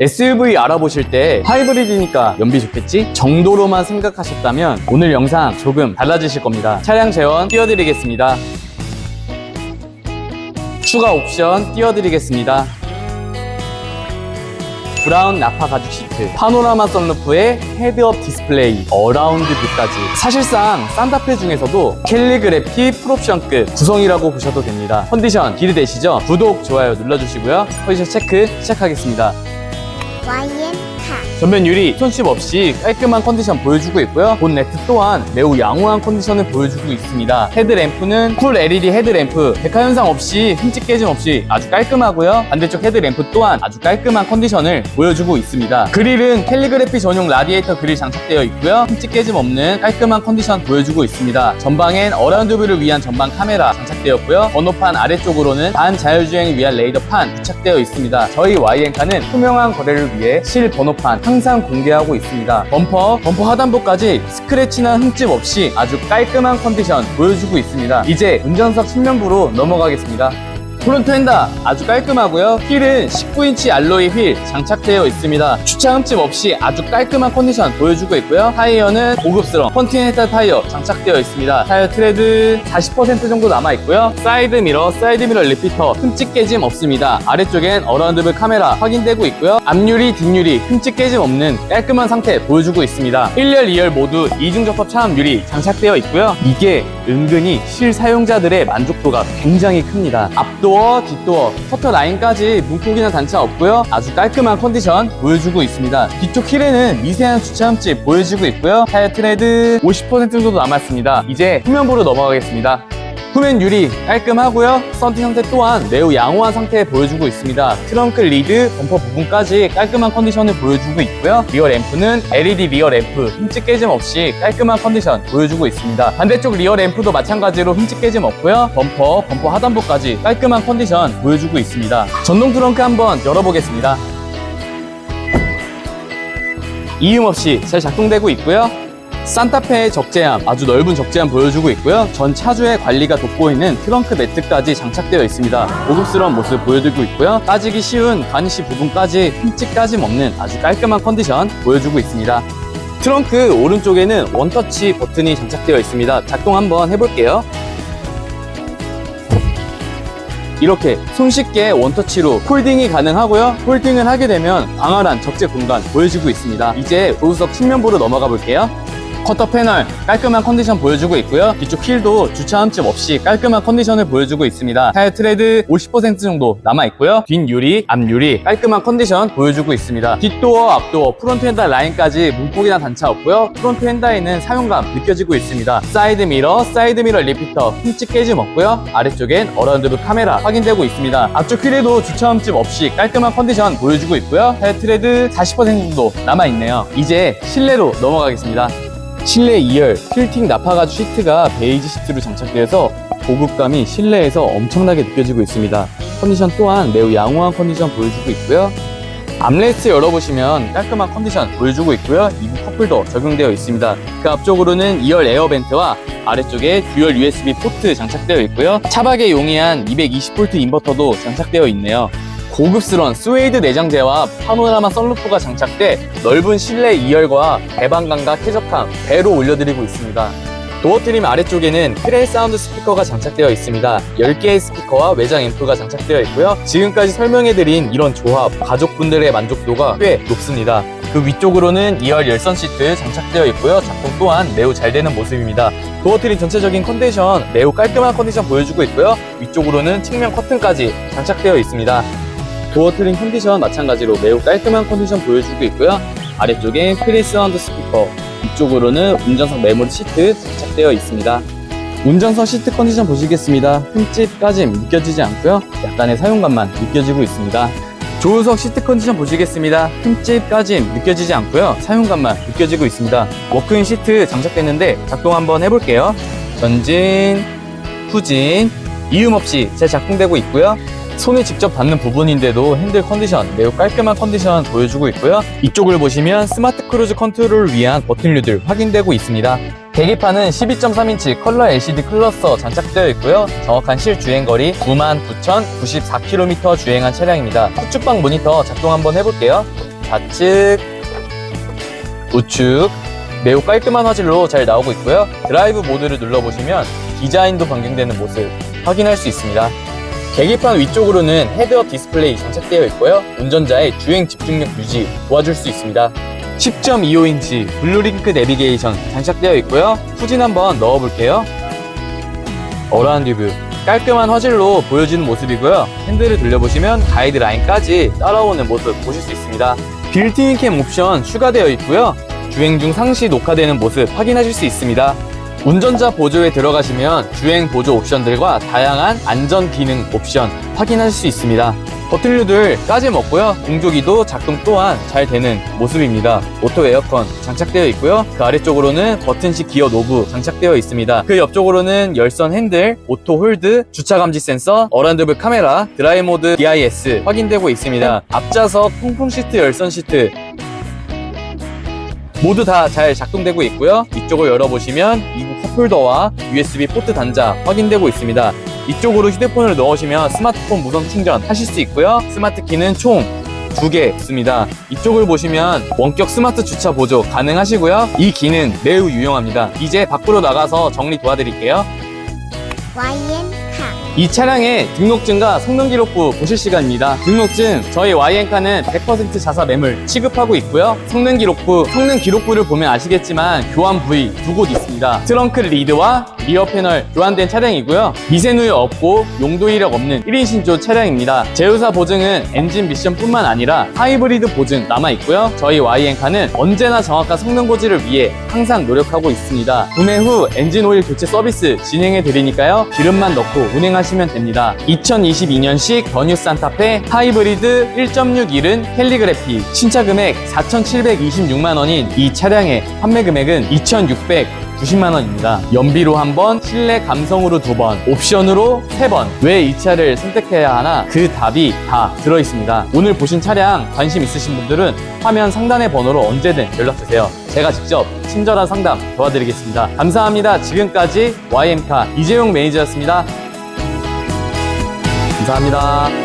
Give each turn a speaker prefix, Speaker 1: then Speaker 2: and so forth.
Speaker 1: SUV 알아보실 때 하이브리드니까 연비 좋겠지? 정도로만 생각하셨다면 오늘 영상 조금 달라지실 겁니다. 차량 재원 띄워드리겠습니다. 추가 옵션 띄워드리겠습니다. 브라운 나파 가죽 시트, 파노라마 썬루프에 헤드업 디스플레이, 어라운드 뷰까지 사실상 산타페 중에서도 캘리그래피 풀옵션급 구성이라고 보셔도 됩니다. 컨디션 기대되시죠? 구독, 좋아요 눌러주시고요. 컨디션 체크 시작하겠습니다.
Speaker 2: YM 카
Speaker 1: 전면 유리 손쉽 없이 깔끔한 컨디션 보여주고 있고요. 본네트 또한 매우 양호한 컨디션을 보여주고 있습니다. 헤드램프는 쿨 LED 헤드램프, 백화 현상 없이 흠집 깨짐 없이 아주 깔끔하고요. 반대쪽 헤드램프 또한 아주 깔끔한 컨디션을 보여주고 있습니다. 그릴은 캘리그래피 전용 라디에이터 그릴 장착되어 있고요. 흠집 깨짐 없는 깔끔한 컨디션 보여주고 있습니다. 전방엔 어라운드 뷰를 위한 전방 카메라 장착되었고요. 번호판 아래쪽으로는 반자율주행을 위한 레이더판 부착되어 있습니다. 저희 YN카는 투명한 거래를 위해 실 번호판 항상 공개하고 있습니다. 범퍼, 범퍼 하단부까지 스크래치나 흠집 없이 아주 깔끔한 컨디션 보여주고 있습니다. 이제 운전석 측면부로 넘어가겠습니다. 프론트 핸다 아주 깔끔하고요. 휠은 19인치 알로이 휠 장착되어 있습니다. 주차 흠집 없이 아주 깔끔한 컨디션 보여주고 있고요. 타이어는 고급스러운 컨티넨탈 타이어 장착되어 있습니다. 타이어 트레드 40% 정도 남아 있고요. 사이드 미러, 사이드 미러 리피터 흠집 깨짐 없습니다. 아래쪽엔 어라운드뷰 카메라 확인되고 있고요. 앞유리, 뒷유리 흠집 깨짐 없는 깔끔한 상태 보여주고 있습니다. 1열, 2열 모두 이중 접합 차암 유리 장착되어 있고요. 이게 은근히 실 사용자들의 만족도가 굉장히 큽니다. 앞도어, 뒷도어, 커터 라인까지 문콕이나 단차 없고요. 아주 깔끔한 컨디션 보여주고 있습니다. 뒤쪽 휠에는 미세한 주차 흠집 보여주고 있고요. 타이어 트레드 50% 정도 남았습니다. 이제 후면부로 넘어가겠습니다. 후면 유리 깔끔하고요. 썬팅 상태 또한 매우 양호한 상태 보여주고 있습니다. 트렁크 리드, 범퍼 부분까지 깔끔한 컨디션을 보여주고 있고요. 리어 램프는 LED 리어 램프 흠집 깨짐 없이 깔끔한 컨디션 보여주고 있습니다. 반대쪽 리어 램프도 마찬가지로 흠집 깨짐 없고요. 범퍼, 범퍼 하단부까지 깔끔한 컨디션 보여주고 있습니다. 전동 트렁크 한번 열어보겠습니다. 이음 없이 잘 작동되고 있고요. 산타페의 적재함, 아주 넓은 적재함 보여주고 있고요. 전 차주의 관리가 돋보이는 트렁크 매트까지 장착되어 있습니다. 고급스러운 모습 보여주고 있고요. 따지기 쉬운 가니시 부분까지 흠집 까짐 없는 아주 깔끔한 컨디션 보여주고 있습니다. 트렁크 오른쪽에는 원터치 버튼이 장착되어 있습니다. 작동 한번 해볼게요. 이렇게 손쉽게 원터치로 폴딩이 가능하고요. 폴딩을 하게 되면 광활한 적재 공간 보여지고 있습니다. 이제 조수석 측면부로 넘어가 볼게요. 커터 패널 깔끔한 컨디션 보여주고 있고요. 뒤쪽 휠도 주차 흠집 없이 깔끔한 컨디션을 보여주고 있습니다. 타이어 트레드 50% 정도 남아 있고요. 뒷 유리, 앞 유리 깔끔한 컨디션 보여주고 있습니다. 뒷도어, 앞도어, 프론트 핸다 라인까지 문콕이나 단차 없고요. 프론트 핸다에는 사용감 느껴지고 있습니다. 사이드 미러, 사이드 미러 리피터 흠집 깨짐 없고요. 아래쪽엔 어라운드뷰 카메라 확인되고 있습니다. 앞쪽 휠에도 주차 흠집 없이 깔끔한 컨디션 보여주고 있고요. 타이어 트레드 40% 정도 남아 있네요. 이제 실내로 넘어가겠습니다. 실내 2열 틸팅 나파가죽 시트가 베이지 시트로 장착되어서 고급감이 실내에서 엄청나게 느껴지고 있습니다. 컨디션 또한 매우 양호한 컨디션 보여주고 있고요. 암레스트 열어보시면 깔끔한 컨디션 보여주고 있고요. 이부 커플도 적용되어 있습니다. 그 앞쪽으로는 2열 에어벤트와 아래쪽에 듀얼 USB 포트 장착되어 있고요. 차박에 용이한 220V 인버터도 장착되어 있네요. 고급스러운 스웨이드 내장재와 파노라마 썬루프가 장착돼 넓은 실내 2열과 배방감과 쾌적함 배로 올려드리고 있습니다. 도어 트림 아래쪽에는 크레이 사운드 스피커가 장착되어 있습니다. 10개의 스피커와 외장 앰프가 장착되어 있고요. 지금까지 설명해드린 이런 조합, 가족분들의 만족도가 꽤 높습니다. 그 위쪽으로는 2열 열선 시트 장착되어 있고요. 작동 또한 매우 잘 되는 모습입니다. 도어 트림 전체적인 컨디션 매우 깔끔한 컨디션 보여주고 있고요. 위쪽으로는 측면 커튼까지 장착되어 있습니다. 도어 트림 컨디션 마찬가지로 매우 깔끔한 컨디션 보여주고 있고요. 아래쪽에 크리스 사운드 스피커, 위쪽으로는 운전석 메모리 시트 장착되어 있습니다. 운전석 시트 컨디션 보시겠습니다. 흠집, 까짐 느껴지지 않고요. 약간의 사용감만 느껴지고 있습니다. 조우석 시트 컨디션 보시겠습니다. 흠집, 까짐 느껴지지 않고요. 사용감만 느껴지고 있습니다. 워크인 시트 장착됐는데 작동 한번 해볼게요. 전진, 후진, 이음 없이 잘 작동되고 있고요. 손에 직접 닿는 부분인데도 핸들 컨디션 매우 깔끔한 컨디션 보여주고 있고요. 이쪽을 보시면 스마트 크루즈 컨트롤을 위한 버튼류들 확인되고 있습니다. 계기판은 12.3인치 컬러 LCD 클러스터 장착되어 있고요. 정확한 실주행거리 99,094km 주행한 차량입니다. 후측방 모니터 작동 한번 해볼게요. 좌측, 우측, 매우 깔끔한 화질로 잘 나오고 있고요. 드라이브 모드를 눌러보시면 디자인도 변경되는 모습 확인할 수 있습니다. 계기판 위쪽으로는 헤드업 디스플레이 장착되어 있고요. 운전자의 주행 집중력 유지 도와줄 수 있습니다. 10.25인치 블루링크 내비게이션 장착되어 있고요. 후진 한번 넣어볼게요. 어라운드 뷰 깔끔한 화질로 보여지는 모습이고요. 핸들을 돌려보시면 가이드 라인까지 따라오는 모습 보실 수 있습니다. 빌트인 캠 옵션 추가되어 있고요. 주행 중 상시 녹화되는 모습 확인하실 수 있습니다. 운전자 보조에 들어가시면 주행 보조 옵션들과 다양한 안전 기능 옵션 확인하실 수 있습니다. 버튼류들 까지 먹고요. 공조기도 작동 또한 잘 되는 모습입니다. 오토 에어컨 장착되어 있고요. 그 아래쪽으로는 버튼식 기어 노브 장착되어 있습니다. 그 옆쪽으로는 열선 핸들, 오토 홀드, 주차 감지 센서, 어라운드뷰 카메라, 드라이 모드 DIS 확인되고 있습니다. 앞좌석 통풍 시트, 열선 시트 모두 다 잘 작동되고 있고요. 이쪽을 열어보시면 이부 컵홀더와 USB 포트 단자 확인되고 있습니다. 이쪽으로 휴대폰을 넣으시면 스마트폰 무선 충전 하실 수 있고요. 스마트 키는 총 두개 있습니다. 이쪽을 보시면 원격 스마트 주차 보조 가능하시고요. 이 기능 매우 유용합니다. 이제 밖으로 나가서 정리 도와드릴게요.
Speaker 2: YM카
Speaker 1: 이 차량의 등록증과 성능 기록부 보실 시간입니다. 등록증 저희 YN카는 100% 자사 매물 취급하고 있고요. 성능 기록부 성능 기록부를 보면 아시겠지만 교환 부위 두 곳 있습니다. 트렁크 리드와 리어 패널 교환된 차량이고요. 미세누이 없고 용도 이력 없는 1인 신조 차량입니다. 제휴사 보증은 엔진 미션뿐만 아니라 하이브리드 보증 남아 있고요. 저희 YN카는 언제나 정확한 성능 고지를 위해 항상 노력하고 있습니다. 구매 후 엔진 오일 교체 서비스 진행해 드리니까요. 기름만 넣고 운행하시면 됩니다. 2022년식 더뉴 산타페 하이브리드 1.6일은 캘리그래피 신차 금액 4,726만 원인 이 차량의 판매 금액은 2,690만 원입니다. 연비로 한 번, 실내 감성으로 두 번, 옵션으로 세 번. 왜 이 차를 선택해야 하나? 그 답이 다 들어 있습니다. 오늘 보신 차량 관심 있으신 분들은 화면 상단의 번호로 언제든 연락 주세요. 제가 직접 친절한 상담 도와드리겠습니다. 감사합니다. 지금까지 YM카 이재용 매니저였습니다. 감사합니다.